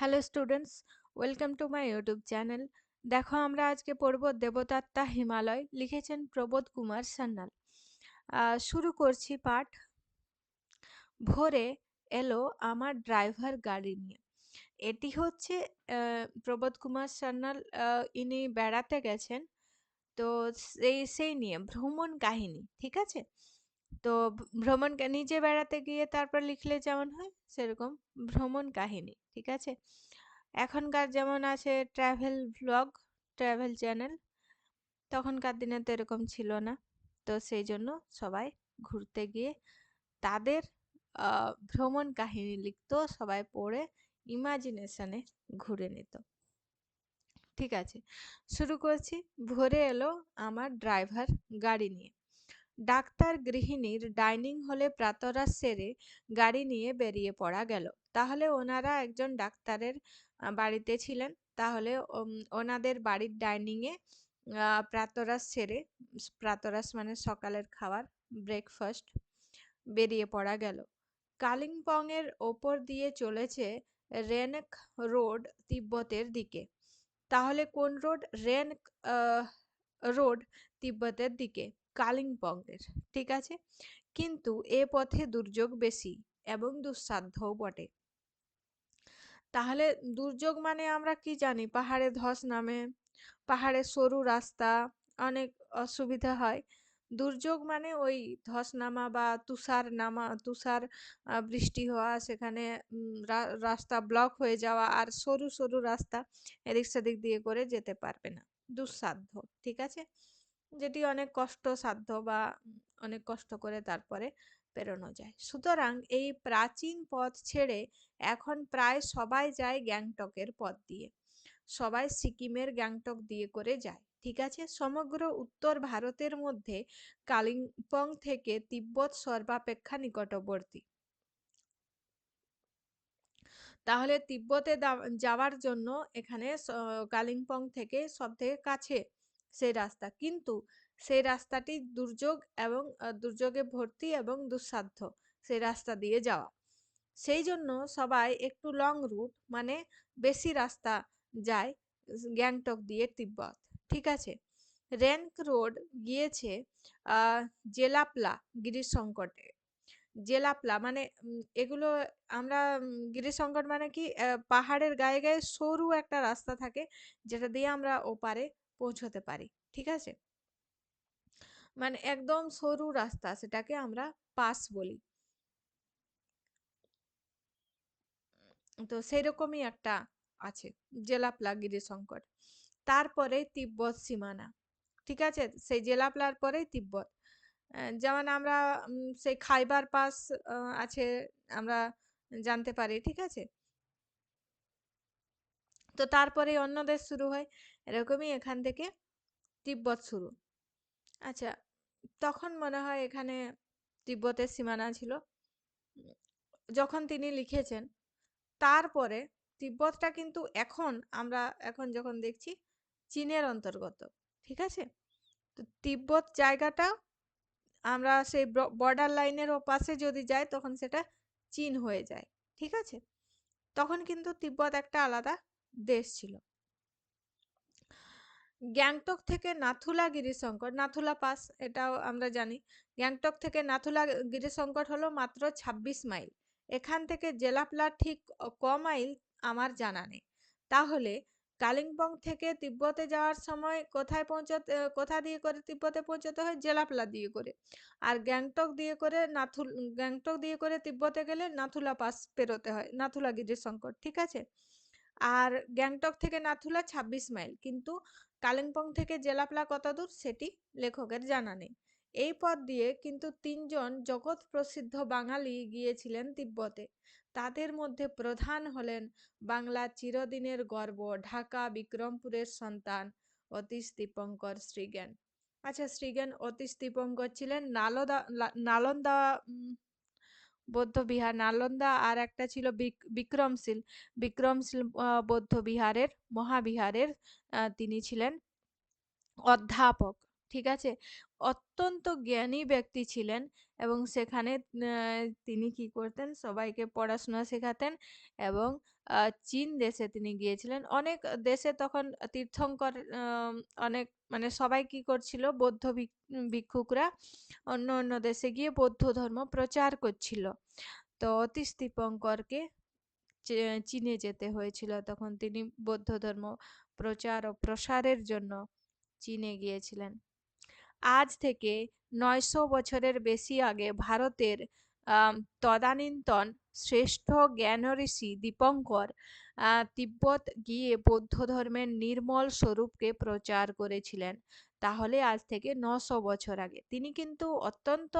Hello students welcome to my YouTube channel দেখো, আমরা আজকে পড়ব দেবতাত্মা হিমালয়, লিখেছেন প্রবোধ কুমার সান্যাল। শুরু করছি পাঠ। ভোরে এলো আমার ড্রাইভার গাড়ি নিয়ে। এটি হচ্ছে প্রবোধ কুমার সান্যাল ইনি বেড়াতে গেছেন। তো সেই সেই নিয়ে ভ্রমণ কাহিনী, ঠিক আছে? তো ভ্রমণ নিজে বেড়াতে গিয়ে তারপর লিখলে যেমন হয়, সেরকম ভ্রমণ কাহিনী, ঠিক আছে? এখনকার যেমন আছে ট্রাভেল ভ্লগ ট্রাভেল চ্যানেল তখনকার দিনে তো এরকম ছিল না। তো সেই জন্য সবাই ঘুরতে গিয়ে তাদের ভ্রমণ কাহিনী লিখতো, সবাই পড়ে ইমাজিনেশনে ঘুরে নিত। ঠিক আছে? শুরু করছি। ভোরে এলো আমার ড্রাইভার গাড়ি নিয়ে। ডাক্তার গৃহিণীর ডাইনিং হলে প্রাতরাশ সেরে গাড়ি নিয়ে বেরিয়ে পড়া গেল। তাহলে ওনারা একজন ডাক্তারের বাড়িতে ছিলেন। তাহলে ওনাদের বাড়ির ডাইনিংয়ে প্রাতরাশ সেরে প্রাতরাশ মানে সকালের খাবার, ব্রেকফাস্ট বেরিয়ে পড়া গেল। কালিম্পংয়ের ওপর দিয়ে চলেছে রেনক রোড তিব্বতের দিকে। তাহলে কোন রোড? রেন রোড তিব্বতের দিকে। কালিম্পংয়ের, ঠিক আছে? কিন্তু এ পথে দুর্যোগ বেশি এবং দুঃসাধ্যও বটে। তাহলে দুর্যোগ মানে আমরা কি জানি? পাহাড়ে ধস নামে, পাহাড়ে সরু রাস্তা, অনেক অসুবিধা হয়। দুর্যোগ মানে ওই ধস নামা বা তুষার নামা তুষার বৃষ্টি হওয়া, সেখানে রাস্তা ব্লক হয়ে যাওয়া আর সরু সরু রাস্তা এদিক সেদিক দিয়ে করে যেতে পারবে না। দুঃসাধ্য, ঠিক আছে? যেটি অনেক কষ্টসাধ্য বা অনেক কষ্ট করে তারপরে পেরোনো যায়। সুতরাং এই প্রাচীন পথ ছেড়ে এখন প্রায় সবাই যায় গ্যাংটকের পথ দিয়ে। সবাই সিকিমের গ্যাংটক দিয়ে করে যায়, ঠিক আছে? সমগ্র উত্তর ভারতের মধ্যে কালিম্পং থেকে তিব্বত সর্বাপেক্ষা নিকটবর্তী। তাহলে তিব্বতে যাওয়ার জন্য এখানে কালিম্পং থেকে সব থেকে কাছে সেই রাস্তা। কিন্তু সেই রাস্তাটি দুর্যোগ এবং দুর্যোগে ভর্তি এবং দুঃসাধ্য সেই রাস্তা দিয়ে যাওয়া। সেই জন্য সবাই একটু লং রুট মানে বেশি রাস্তা যায় গ্যাংটক দিয়ে তিব্বত। ঠিক আছে? র্যাঙ্ক রোড গিয়েছে জেলাপলা গিরিশ সংকটে জেলাপলা মানে এগুলো আমরা গিরিশ সংকট মানে কি পাহাড়ের গায়ে গায়ে সরু একটা রাস্তা থাকে যেটা দিয়ে আমরা ওপারে পৌঁছতে পারি, ঠিক আছে? মানে একদম সরু রাস্তা, সেটাকে আমরা পাস বলি। তো সেই রকমই একটা আছে জেলাপলা গিরি সংকট। তারপরে তিব্বত সীমানা, ঠিক আছে? সেই জেলাপলার পরেই তিব্বত। যেমন আমরা সেই খাইবার পাস আছে, আমরা জানতে পারি, ঠিক আছে? তো তারপরে অন্য দেশ শুরু হয়। এরকমই এখান থেকে তিব্বত শুরু। আচ্ছা তখন মনে হয় এখানে তিব্বতের সীমানা ছিল। যখন তিনি লিখেছেন, তারপরে তিব্বতটা কিন্তু এখন আমরা এখন যখন দেখছি চীনের অন্তর্গত, ঠিক আছে? তো তিব্বত জায়গাটা আমরা সেই বর্ডার লাইনের ওপাশে যদি যাই তখন সেটা চীন হয়ে যায়, ঠিক আছে? তখন কিন্তু তিব্বত একটা আলাদা দেশ ছিল। গ্যাংটক থেকে নাথুলা গিরিশঙ্কর, নাথুলা পাস, এটাও আমরা জানি। গ্যাংটক থেকে নাথুলা গিরিশঙ্কর হলো মাত্র ২৬ মাইল। এখান থেকে জেলাপলা ঠিক ক মাইল আমার জানা নেই। তাহলে কালিম্পং থেকে তিব্বতে যাওয়ার সময় কোথায় পৌঁছাতে, কোথা দিয়ে করে তিব্বতে পৌঁছাতে হয়? জেলাপলা দিয়ে করে। আর গ্যাংটক দিয়ে করে নাথুল, গ্যাংটক দিয়ে করে তিব্বতে গেলে নাথুলা পাস পেরোতে হয়, নাথুলা গিরিশঙ্কর, ঠিক আছে? আর গ্যাংটক থেকে নাথুলা ২৬ মাইল। কিন্তু কালিম্পং থেকে জেলাপলা কত দূর সেটি লেখকের জানা নেই। এই পথ দিয়ে কিন্তু তিনজন জগৎ প্রসিদ্ধ বাঙালি গিয়েছিলেন তিব্বতে। তাদের মধ্যে প্রধান হলেন বাংলা চিরদিনের গর্ব, ঢাকা, বিক্রমপুরের সন্তান অতীশ দীপঙ্কর শ্রীজ্ঞান। আচ্ছা শ্রীজ্ঞান অতীশ দীপঙ্কর ছিলেন নালদা নালন্দা বৌদ্ধ বিহার। নালন্দা আর একটা ছিল বিক্রমশীল। বিক্রমশীল বৌদ্ধ বিহারের, মহাবিহারের তিনি ছিলেন অধ্যাপক, ঠিক আছে? অত্যন্ত জ্ঞানী ব্যক্তি ছিলেন এবং সেখানে তিনি কি করতেন? সবাইকে পড়াশোনা শেখাতেন এবং চীন দেশে তিনি গিয়েছিলেন। অনেক দেশে তখন তীর্থঙ্কর অনেক মানে সবাই কি করছিল? বৌদ্ধ ভিক্ষুকরা অন্য অন্য দেশে গিয়ে বৌদ্ধ ধর্ম প্রচার করছিল। তো অতীশ দীপঙ্করকে চীনে যেতে হয়েছিল। তখন তিনি বৌদ্ধ ধর্ম প্রচার ও প্রসারের জন্য চীনে গিয়েছিলেন। আজ থেকে নয়শো বছরের বেশি আগে ভারতের তদানীন্তন শ্রেষ্ঠ জ্ঞান ঋষি দীপঙ্কর তিব্বত গিয়ে বৌদ্ধ ধর্মের নির্মল স্বরূপকে প্রচার করেছিলেন। তাহলে আজ থেকে নশো বছর আগে। তিনি কিন্তু অত্যন্ত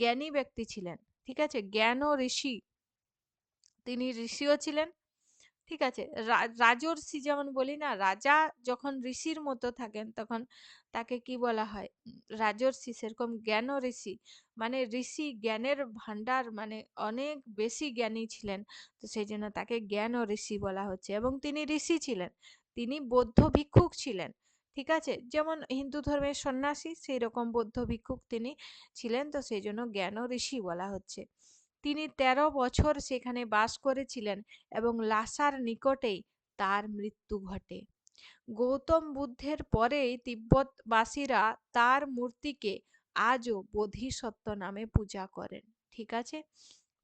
জ্ঞানী ব্যক্তি ছিলেন, ঠিক আছে? জ্ঞান ঋষি তিনি ঋষিও ছিলেন, ঠিক আছে? রাজর্ষি যেমন বলি না, রাজা যখন ঋষির মতো থাকেন, তখন তাকে কি বলা হয়? রাজর্ষি, সেরকম জ্ঞান ঋষি। মানে ঋষি জ্ঞানের ভান্ডার মানে অনেক বেশি জ্ঞানী ছিলেন। তো সেই জন্য তাকে জ্ঞান ঋষি বলা হচ্ছে এবং তিনি ঋষি ছিলেন। তিনি বৌদ্ধ ভিক্ষুক ছিলেন, ঠিক আছে? যেমন হিন্দু ধর্মের সন্ন্যাসী সেই রকম বৌদ্ধ ভিক্ষুক তিনি ছিলেন। তো সেই জন্য জ্ঞান ঋষি বলা হচ্ছে। তিনি ১৩ বছর সেখানে বাস করেছিলেন এবং লাসার নিকটেই তার মৃত্যু ঘটে। গৌতম বুদ্ধের পরেই তিব্বতবাসীরা তার মূর্তিকে আজও বোধিসত্ত্ব নামে পূজা করেন, ঠিক আছে?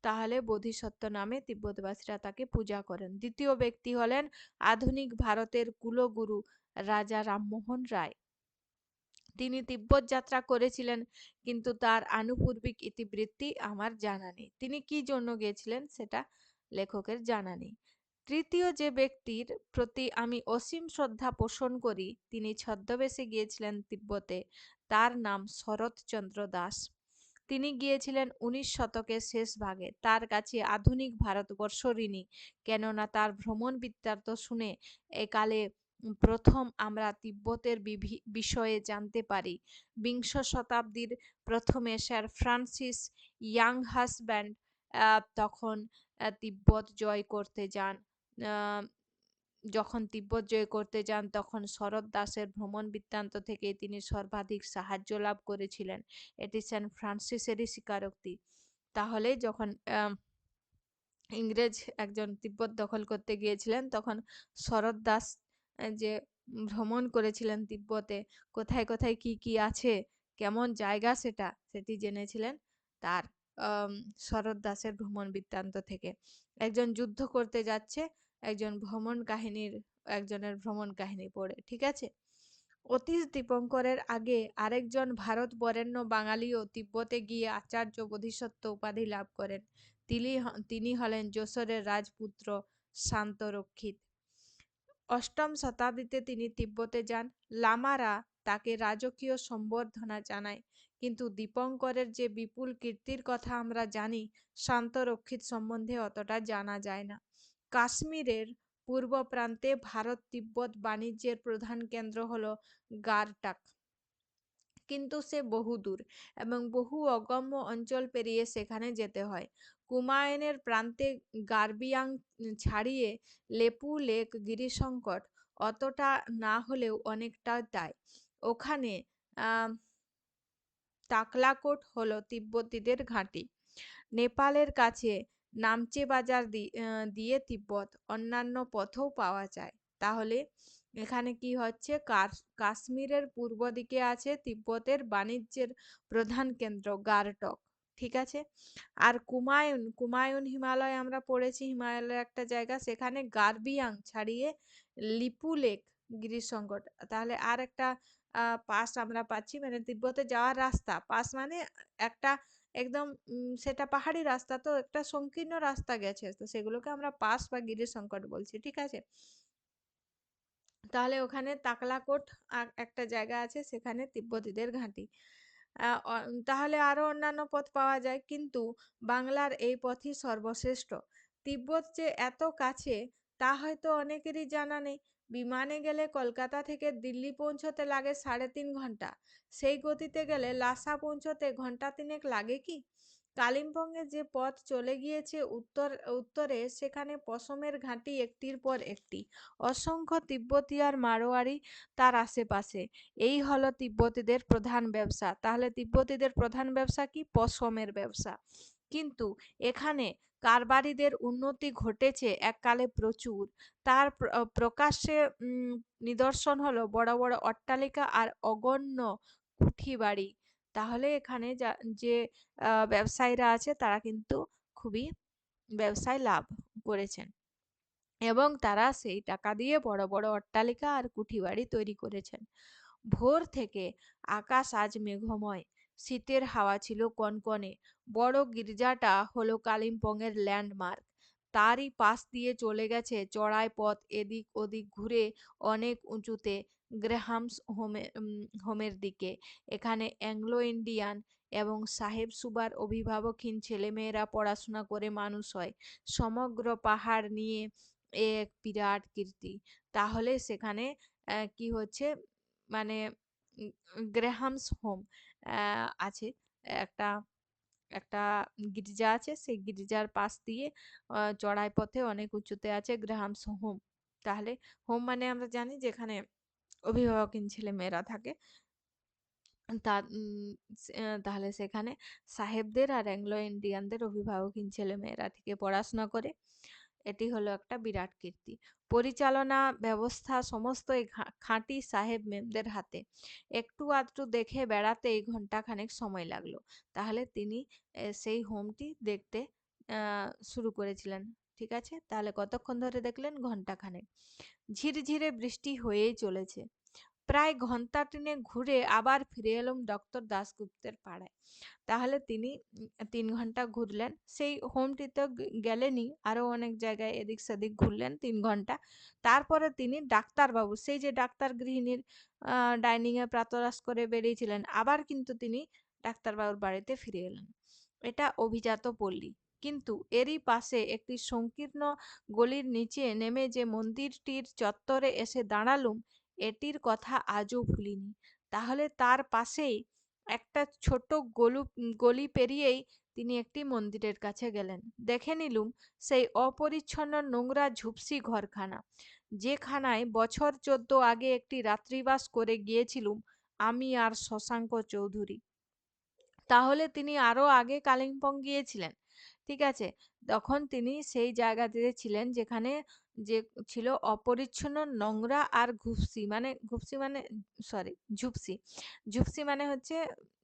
তাহলে বোধিসত্ত্ব নামে তিব্বতবাসীরা তাকে পূজা করেন। দ্বিতীয় ব্যক্তি হলেন আধুনিক ভারতের কুলগুরু রাজা রামমোহন রায়। তিনি তিব্বত যাত্রা করেছিলেন, কিন্তু তার আনুপূর্বিক ইতিবৃত্তি আমার জানা নেই। তিনি কি জন্য গিয়েছিলেন সেটা লেখকের জানা নেই। তৃতীয় যে ব্যক্তির প্রতি আমি অসীম শ্রদ্ধা পোষণ করি, তিনি ছদ্মবেশে গিয়েছিলেন তিব্বতে, তার নাম শরৎচন্দ্র দাস। তিনি গিয়েছিলেন উনিশ শতকের শেষ ভাগে। তার কাছে আধুনিক ভারতবর্ষ ঋণী। কেননা তার ভ্রমণ বৃত্তান্ত শুনে একালে প্রথম আমরা তিব্বতের বিষয়ে জানতে পারি। বিংশ শতাব্দীর প্রথমে স্যার ফ্রান্সিস ইয়াং হাসব্যান্ড তখন তিব্বত জয় করতে যান। যখন তিব্বত জয় করতে যান, তখন শরৎ দাসের ভ্রমণ বৃত্তান্ত থেকে তিনি সর্বাধিক সাহায্য লাভ করেছিলেন। এটি সেন্ট ফ্রান্সিসেরই স্বীকারোক্তি। তাহলে যখন ইংরেজ একজন তিব্বত দখল করতে গিয়েছিলেন, তখন শরৎ দাস যে ভ্রমণ করেছিলেন তিব্বতে, কোথায় কোথায় কি কি আছে, কেমন জায়গা সেটা, সেটি জেনেছিলেন তার শরৎ দাসের ভ্রমণ বৃত্তান্ত থেকে। একজন যুদ্ধ করতে যাচ্ছে একজন ভ্রমণ কাহিনীর, একজনের ভ্রমণ কাহিনী পড়ে, ঠিক আছে? অতীশ দীপঙ্করের আগে আরেকজন ভারত বরেণ্য বাঙালিও তিব্বতে গিয়ে আচার্য বোধিসত্ত্ব উপাধি লাভ করেন। তিনি তিনি হলেন যশোরের রাজপুত্র শান্তরক্ষিত। অষ্টম শতাব্দীতে তিনি তিব্বতে যান। লামারা তাকে রাজকীয় সম্বর্ধনা জানায়। কিন্তু দীপঙ্করের যে বিপুল কীর্তির কথা আমরা জানি, শান্তরক্ষিত সম্বন্ধে অতটা জানা যায় না। কাশ্মীরের পূর্ব প্রান্তে ভারত তিব্বত বাণিজ্যের প্রধান কেন্দ্র হল গারটাক। কিন্তু সে বহুদূর এবং বহু অগম্য অঞ্চল পেরিয়ে সেখানে যেতে হয়। কুমায়ুনের প্রান্তে গার্বিয়াং ছাড়িয়ে লেপু লেক গিরিসংকট অতটা না হলেও অনেকটা তাই ওখানে তাকলাকোট হলো তিব্বতীদের ঘাঁটি। নেপালের কাছে নামচে বাজার দিয়ে তিব্বত অন্যান্য পথও পাওয়া যায়। তাহলে এখানে কি হচ্ছে? কাশ্মীরের পূর্ব দিকে আছে তিব্বতের বাণিজ্যের প্রধান কেন্দ্র গারটক, ঠিক আছে? আর কুমায়ুন কুমায়ুন হিমালয় আমরা পড়েছি, হিমালয়ের একটা জায়গা, সেখানে গার্বিয়াং ছাড়িয়ে লিপু লেক গিরিসংকট তাহলে আর একটা পাস আমরা পাচ্ছি মানে তিব্বতে যাওয়ার রাস্তা। পাস মানে একটা একদম সেটা পাহাড়ি রাস্তা তো একটা সংকীর্ণ রাস্তা গেছে। তো সেগুলোকে আমরা পাস বা গিরির সংকট বলছি, ঠিক আছে? তাহলে ওখানে তাকলাকোট একটা জায়গা আছে, সেখানে তিব্বতীদের ঘাঁটি। তাহলে আরও অন্যান্য পথ পাওয়া যায়। কিন্তু বাংলার এই পথই সর্বশ্রেষ্ঠ। তিব্বত যে এত কাছে, তা হয়তো অনেকেরই জানা নেই। বিমানে গেলে কলকাতা থেকে দিল্লি পৌঁছতে লাগে সাড়ে তিন ঘণ্টা। সেই গতিতে গেলে লাসা পৌঁছতে ঘণ্টা তিনেক লাগে কি? কালিম্পংয়ে যে পথ চলে গিয়েছে উত্তর, উত্তরে সেখানে পশমের ঘাঁটি একটির পর একটি। অসংখ্য তিব্বতী আর মারোয়ারি তার আশেপাশে। এই হলো তিব্বতীদের প্রধান ব্যবসা। তাহলে তিব্বতীদের প্রধান ব্যবসা কি? পশমের ব্যবসা। কিন্তু এখানে কারবারিদের উন্নতি ঘটেছে এককালে প্রচুর। তার প্রকাশ্যে নিদর্শন হলো বড় বড় অট্টালিকা আর অগণ্য কুঠি বাড়ি। তাহলে এখানে যা ব্যবসায়ীরা আছে তারা কিন্তু খুবই ব্যবসায় লাভ করেছেন। এবং তারা সেই টাকা দিয়ে বড় বড় অট্টালিকা আর কুঠি বাড়ি তৈরি করেছেন। ভোর থেকে আকাশ আজ মেঘময়। শীতের হাওয়া ছিল কনকনে। বড় গির্জাটা হলো কালিম্পংয়ের ল্যান্ডমার্ক। তারই পাশ দিয়ে চলে গেছে চড়াই পথ এদিক ওদিক ঘুরে অনেক উঁচুতে গ্রেহামস হোমে হোমের দিকে। এখানে অ্যাংলো ইন্ডিয়ান এবং সাহেব সুবার অভিভাবকহীন ছেলেমেয়েরা পড়াশোনা করে মানুষ হয়। সমগ্র পাহাড় নিয়ে এক বিরাট কীর্তি। তাহলে সেখানে কি হচ্ছে? মানে গ্রেহামস হোম। আছে। একটা একটা গির্জা আছে। সেই গির্জার পাশ দিয়ে চড়াই পথে অনেক উঁচুতে আছে গ্রাহামস হোম। তাহলে হোম মানে আমরা জানি যেখানে অভিভাবকহীন ছেলে মেয়েরা থাকে। তা তাহলে সেখানে সাহেবদের আর অ্যাংলো ইন্ডিয়ানদের অভিভাবকহীন ছেলে মেয়েরা থেকে পড়াশোনা করে। এটি হলো একটা বিরাট কীর্তি। পরিচালনা ব্যবস্থা সমস্ত এই খাঁটি সাহেব মেমদের হাতে। একটু আধটু দেখে বেড়াতে বেড়াতেই ঘন্টাখানেক সময় লাগল। তাহলে তিনি সেই হোমটি দেখতে শুরু করেছিলেন। ঠিক আছে? তাহলে কতক্ষণ ধরে দেখলেন? ঘন্টাখানেক ঝিরঝিরে বৃষ্টি হয়েই চলেছে। প্রায় ঘণ্টা টিনে ঘুরে আবার ফিরে এলাম ডক্টর দাশগুপ্তের পাড়ায়। তাহলে তিনি তিন ঘণ্টা ঘুরলেন, সেই হোমটিতে গেলেনই আরও অনেক জায়গায় এদিক সেদিক ঘুরলেন তিন ঘণ্টা। তারপরে তিনি ডাক্তারবাবু, সেই যে ডাক্তার গৃহিণীর ডাইনিংয়ে প্রাতরাস করে বেরিয়েছিলেন, আবার কিন্তু তিনি ডাক্তারবাবুর বাড়িতে ফিরে এলেন। এটা অভিজাত পল্লী। কিন্তু এরই পাশে একটি সংকীর্ণ গলির নিচে নেমে যে মন্দিরটির চত্বরে এসে দাঁড়ালুম এটির কথা আজও ভুলিনি। তাহলে তার পাশেই একটা ছোট গলু গলি পেরিয়েই তিনি একটি মন্দিরের কাছে গেলেন। দেখে নিলুম সেই অপরিচ্ছন্ন নোংরা ঝুপসি ঘরখানা। যেখানায় বছর চোদ্দ আগে একটি রাত্রিবাস করে গিয়েছিলুম আমি আর শশাঙ্ক চৌধুরী। তাহলে তিনি আরও আগে কালিম্পং গিয়েছিলেন। ঠিক আছে তখন তিনি সেই জায়গাতে ছিলেন যেখানে যে ছিল অপরিচ্ছন্ন নোংরা আর ঘুপসি মানে ঘুপসি মানে সরি ঝুপসি। ঝুপসি মানে হচ্ছে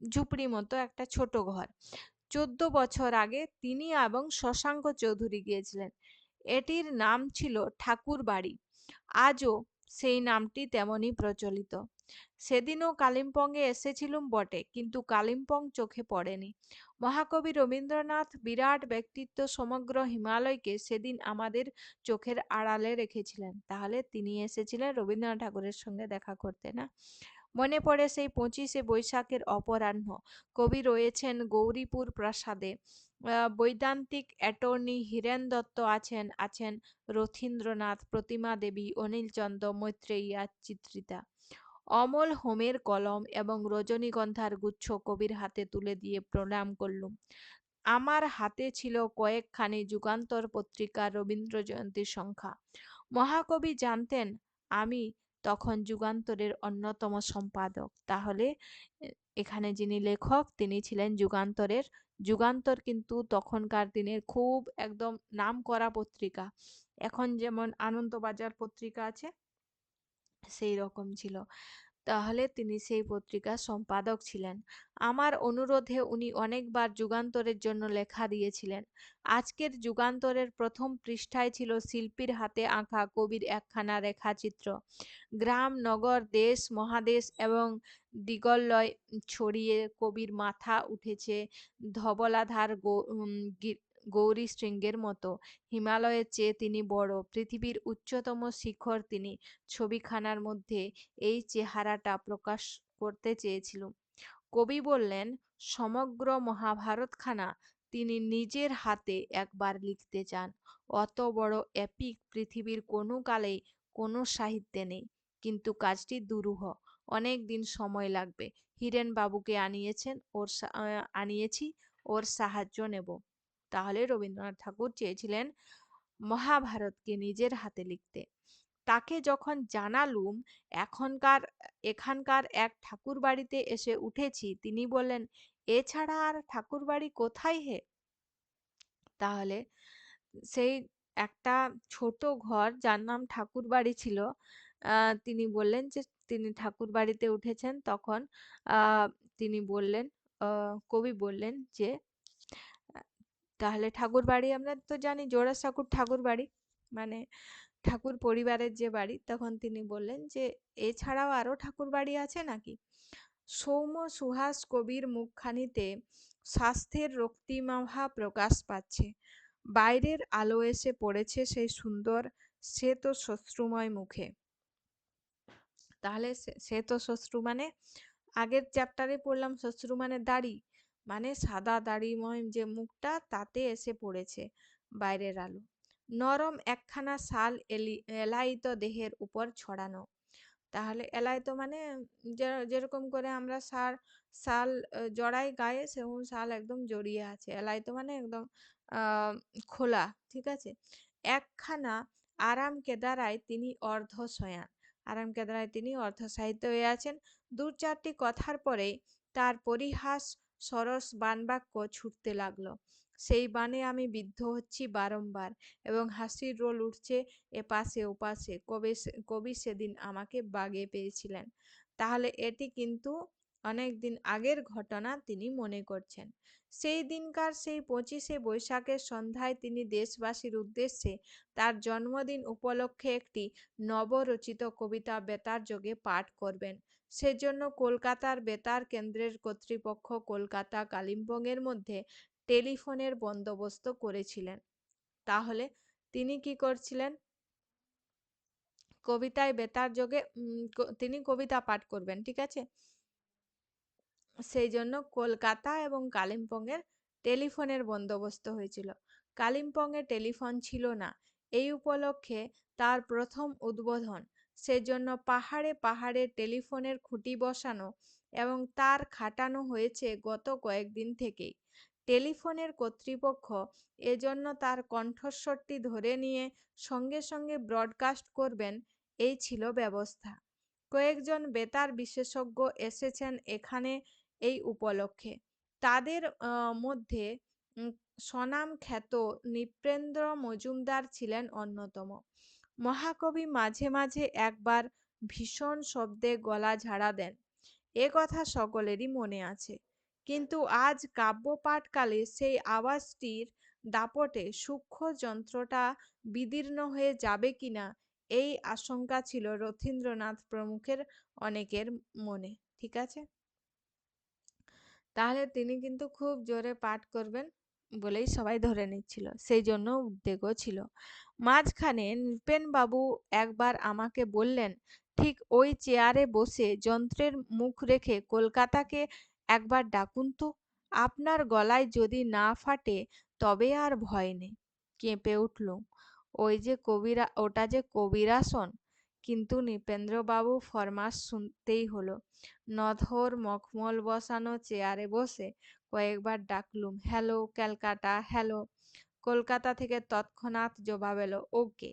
ঝুপড়ি মতো একটা ছোট ঘর। চোদ্দ বছর আগে তিনি এবং শশাঙ্ক চৌধুরী গিয়েছিলেন। এটির নাম ছিল ঠাকুর বাড়ি আজও সেই নামটি তেমনই প্রচলিত। সেদিনও কালিম্পংয়ে এসেছিলুম বটে, কিন্তু কালিম্পং চোখে পড়েনি। মহাকবি রবীন্দ্রনাথ বিরাট ব্যক্তিত্ব সমগ্র হিমালয়কে সেদিন আমাদের চোখের আড়ালে রেখেছিলেন। তাহলে তিনি এসেছিলেন রবীন্দ্রনাথ ঠাকুরের সঙ্গে দেখা করতে, না? মনে পড়ে সেই পঁচিশে বৈশাখের অপরাহ্ন। কবি রয়েছেন গৌরীপুর প্রাসাদে। বৈদান্তিক অ্যাটর্নি হীরেন দত্ত আছেন আছেন রথীন্দ্রনাথ, প্রতিমা দেবী, অনিলচন্দ্র, মৈত্রেয়ী, চিত্রিতা। অমল হোমের কলম এবং রজনীগন্ধার গুচ্ছ কবির হাতে তুলে দিয়ে প্রণাম করলুম। আমার হাতে ছিল কয়েকখানি যুগান্তর পত্রিকার রবীন্দ্র জয়ন্তীর সংখ্যা। মহাকবি জানতেন, আমি তখন যুগান্তরের অন্যতম সম্পাদক। তাহলে এখানে যিনি লেখক, তিনি ছিলেন যুগান্তরের। যুগান্তর কিন্তু তখনকার দিনের খুব একদম নাম করা পত্রিকা। এখন যেমন আনন্দবাজার পত্রিকা আছে সেই রকম ছিল। তাহলে তিনি সেই পত্রিকার সম্পাদক ছিলেন। আমার অনুরোধে উনি অনেকবার যুগান্তরের জন্য লেখা দিয়েছিলেন। আজকের যুগান্তরের প্রথম পৃষ্ঠায় ছিল শিল্পীর হাতে আঁকা কবির একখানা রেখাচিত্র। গ্রাম, নগর, দেশ, মহাদেশ এবং দিগল্লয় ছড়িয়ে কবির মাথা উঠেছে ধবলাধার গৌরী শৃঙ্গের মতো। হিমালয়ের চেয়ে তিনি বড়, পৃথিবীর উচ্চতম শিখর তিনি। ছবিখানার মধ্যে এই চেহারাটা প্রকাশ করতে চেয়েছিল কবি বললেন, সমগ্র মহাভারতখানা তিনি নিজের হাতে একবার লিখতে চান। অত বড় এপিক পৃথিবীর কোনো কালেই কোনো সাহিত্যে নেই। কিন্তু কাজটি দুরূহ। অনেক দিন সময় লাগবে। হীরেন বাবুকে আনিয়েছেন, ওর আনিয়েছি, ওর সাহায্য নেব। তাহলে রবীন্দ্রনাথ ঠাকুর চেয়েছিলেন মহাভারতকে নিজের হাতে লিখতে। তাকে যখন জানালুম এখনকার এখানকার এক ঠাকুর বাড়িতে এসে উঠেছি তিনি বললেন এছাড়া আর ঠাকুর বাড়ি কোথায় হে? তাহলে সেই একটা ছোট ঘর যার নাম ঠাকুরবাড়ি ছিল আহ, তিনি বললেন যে তিনি ঠাকুরবাড়িতে উঠেছেন তখন তিনি বললেন কবি বললেন যে তাহলে ঠাকুরবাড়ি আমরা তো জানি জোড়াসাঁকোর ঠাকুরবাড়ি মানে ঠাকুর পরিবারের যে বাড়ি, তখন তিনি বললেন যে, এছাড়াও আরও ঠাকুর বাড়ি আছে নাকি? সৌম্য সুহাস কবির মুখখানিতে স্বাস্থ্যের রক্তিমাভা প্রকাশ পাচ্ছে। বাইরের আলো এসে পড়েছে সেই সুন্দর সে তো শ্বশ্রুময় মুখে। তাহলে সে তো শ্বশ্রু মানে আগের চ্যাপ্টারে পড়লাম শ্বশ্রু মানে দাড়ি। মানে সাদা দাড়িময় যে মুখটা তাতে এসে পড়েছে বাইরের আলো। নরম একখানা শাল এলি, এলাইত দেহের উপর ছড়ানো। তাহলে এলাইতো মানে যেরকম করে আমরা শাল শাল জড়াই গায়ে সেরকম শাল একদম জড়িয়ে আছে। এলাইতো মানে একদম খোলা, ঠিক আছে? একখানা আরাম কেদারায় তিনি অর্ধ শয়ান আরাম কেদারায় তিনি অর্ধ সাহিত্য হয়ে আছেন। দু চারটি কথার পরে তার পরিহাস সরস বাণবাক্য ছুটতে লাগল। সেই বানে আমি বিদ্ধ হচ্ছি বারংবার এবং হাসির রোল উঠছে এপাশে ওপাশে। কবে কবি সেদিন আমাকে বাগে পেয়েছিলেন। তাহলে এটি কিন্তু অনেক দিন আগের ঘটনা তিনি মনে করছেন। সেই দিনকার সেই পঁচিশে বৈশাখের সন্ধ্যায় তিনি দেশবাসীর উদ্দেশ্যে তার জন্মদিন উপলক্ষে একটি নবরচিত কবিতা বেতার যোগে পাঠ করবেন। সেজন্য কলকাতার বেতার কেন্দ্রের কর্তৃপক্ষ কলকাতা কালিম্পংয়ের মধ্যে টেলিফোনের বন্দোবস্ত করেছিলেন। তাহলে তিনি কি করছিলেন? কবিতায় বেতার যোগে তিনি কবিতা পাঠ করবেন, ঠিক আছে? সেই জন্য কলকাতা এবং কালিম্পংয়ের টেলিফোনের বন্দোবস্ত হয়েছিল। কালিম্পংয়ে টেলিফোন ছিল না। এই উপলক্ষে তার প্রথম উদ্বোধন সেজন্য পাহাড়ে পাহাড়ে টেলিফোনের খুঁটি বসানো এবং তার খাটানো হয়েছে গত কয়েকদিন থেকেই। টেলিফোনের কর্তৃপক্ষ এজন্য তার কণ্ঠস্বরটি ধরে নিয়ে সঙ্গে সঙ্গে ব্রডকাস্ট করবেন, এই ছিল ব্যবস্থা। কয়েকজন বেতার বিশেষজ্ঞ এসেছেন এখানে এই উপলক্ষে। তাদের মধ্যে স্বনাম খ্যাত নৃপেন্দ্র মজুমদার ছিলেন অন্যতম। মহাকবি মাঝে মাঝে একবার ভীষণ শব্দে গলা ঝাড়া দেন। এ কথা সকলেরই মনে আছে। কিন্তু আজ কাব্যপাঠকালে সেই আওয়াজটির দাপটে সূক্ষ্ম যন্ত্রটা বিদীর্ণ হয়ে যাবে কিনা এই আশঙ্কা ছিল রথীন্দ্রনাথ প্রমুখের অনেকের মনে, ঠিক আছে? তাহলে তিনি কিন্তু খুব জোরে পাঠ করবেন। বলেই সবাই ধরে নিচ্ছিল। সেই জন্য উদ্বেগও ছিল। মাঝখানে নৃপেনবাবু একবার আমাকে বললেন, ঠিক ওই চেয়ারে বসে যন্ত্রের মুখ রেখে কলকাতাকে একবার ডাকুন তো। আপনার গলায় যদি না ফাটে তবে আর ভয় নেই। কেঁপে উঠল। ওই যে কবিরা, ওটা যে কবিরাসন কিন্তু নৃপেন্দ্রবাবু ফরমাস শুনতেই হলো। নধর মখমল বসানো চেয়ারে বসে কয়েকবার ডাকলুম, হ্যালো, ক্যালকাটা, হ্যালো, কলকাতা থেকে তৎক্ষণাৎ জবাব এলো, ওকে।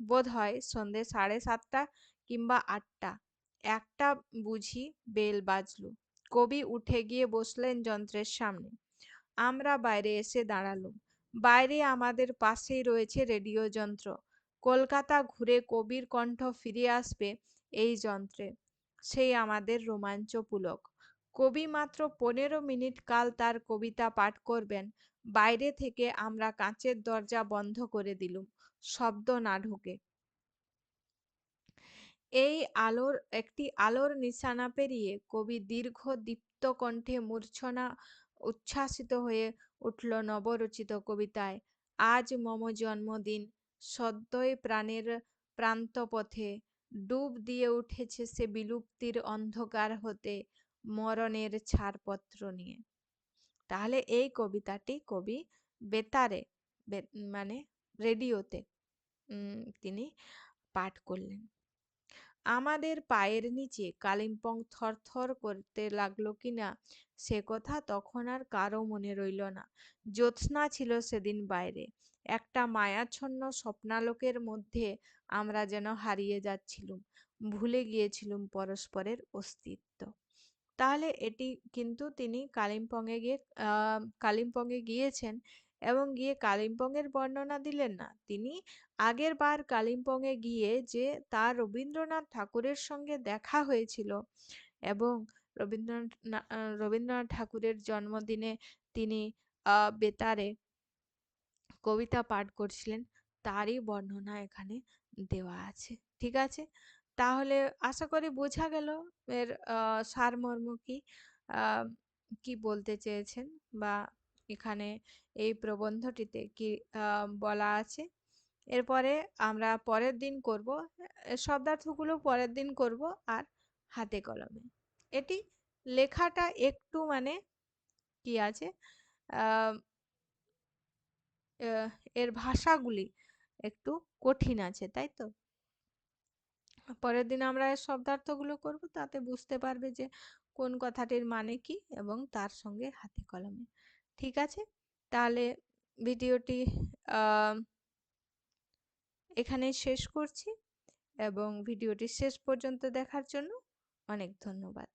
বোধ হয় সন্ধে সাড়ে সাতটা কিংবা আটটা। একটা বুঝি বেল বাজল। কবি উঠে গিয়ে বসলেন যন্ত্রের সামনে। আমরা বাইরে এসে দাঁড়ালুম। বাইরে আমাদের পাশেই রয়েছে রেডিও যন্ত্র। কলকাতা ঘুরে কবির কণ্ঠ ফিরে আসবে এই যন্ত্রে। সেই আমাদের রোমাঞ্চ পুলক কবি মাত্র পনেরো মিনিট কাল তার কবিতা পাঠ করবেন। বাইরে থেকে আমরা কাঁচের দরজা বন্ধ করে দিলুম, শব্দ না ঢোকে। এই আলোর, একটি আলোর নিশানা পেরিয়ে কবি দীর্ঘ দীপ্ত কণ্ঠে মূর্ছনা উচ্ছ্বাসিত হয়ে উঠল নবরচিত কবিতায়, আজ মম জন্মদিন সদ্যই প্রাণের প্রান্তপথে ডুব দিয়ে উঠেছে সে বিলুপ্তির অন্ধকার হতে মরণের ছাড়পত্র নিয়ে। তাহলে এই কবিতাটি কবি বেতারে মানে রেডিওতে তিনি পাঠ করলেন। আমাদের পায়ের নিচে কালিম্পং থরথর করতে লাগল কিনা সে কথা তখন আর কারও মনে রইল না। জ্যোৎস্না ছিল সেদিন বাইরে। একটা মায়াচ্ছন্ন স্বপ্নালোকের মধ্যে আমরা যেন হারিয়ে যাচ্ছিলুম, ভুলে গিয়েছিলুম পরস্পরের অস্তিত্ব। তাহলে এটি কিন্তু তিনি কালিম্পংয়ে গিয়ে কালিম্পংয়ে গিয়েছেন এবং গিয়ে কালিম্পংয়ের বর্ণনা দিলেন না। তিনি আগের বার কালিম্পংয়ে গিয়ে যে তার রবীন্দ্রনাথ ঠাকুরের সঙ্গে দেখা হয়েছিল এবং রবীন্দ্রনাথ রবীন্দ্রনাথ ঠাকুরের জন্মদিনে তিনি বেতারে কবিতা পাঠ করছিলেন, তারই বর্ণনা এখানে দেওয়া আছে। ঠিক আছে? তাহলে আশা করি বোঝা গেল এর সারমর্ম কি কি বলতে চেয়েছেন বা এখানে এই প্রবন্ধটিতে কি বলা আছে। এরপরে আমরা পরের দিন করব শব্দার্থগুলো পরের দিন করব আর হাতে কলমে। এটি লেখাটা একটু মানে কি আছে এর ভাষাগুলি একটু কঠিন আছে, তাই তো? পরের দিন আমরা এর শব্দার্থগুলো করব, তাতে বুঝতে পারবে যে কোন কথাটির মানে কি এবং তার সঙ্গে হাতে কলমে। ঠিক আছে? তাহলে ভিডিওটি এখানেই শেষ করছি এবং ভিডিওটি শেষ পর্যন্ত দেখার জন্য অনেক ধন্যবাদ।